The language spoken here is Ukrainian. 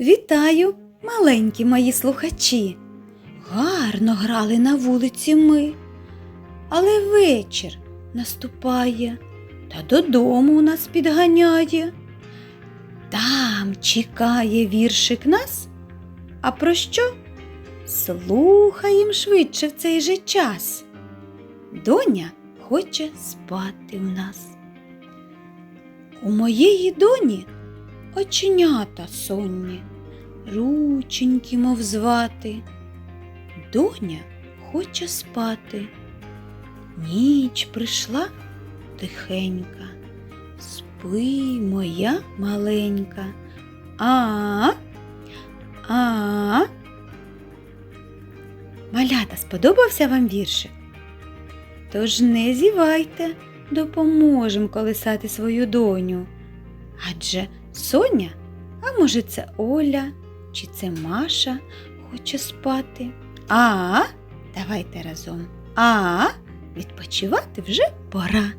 Вітаю, маленькі мої слухачі. Гарно грали на вулиці ми. Але вечір наступає та додому нас підганяє. Там чекає віршик нас. А про що? Слухаєм швидше в цей же час. Доня хоче спати у нас. У моєї доні оченята сонні, рученьки, мов звати. Доня хоче спати. Ніч прийшла тихенька. Спи, моя маленька. А. А. Малята, сподобався вам віршик? Тож не зівайте, допоможем колисати свою доню. Адже Соня, а може це Оля, чи це Маша хоче спати. А, давайте разом. А, відпочивати вже пора.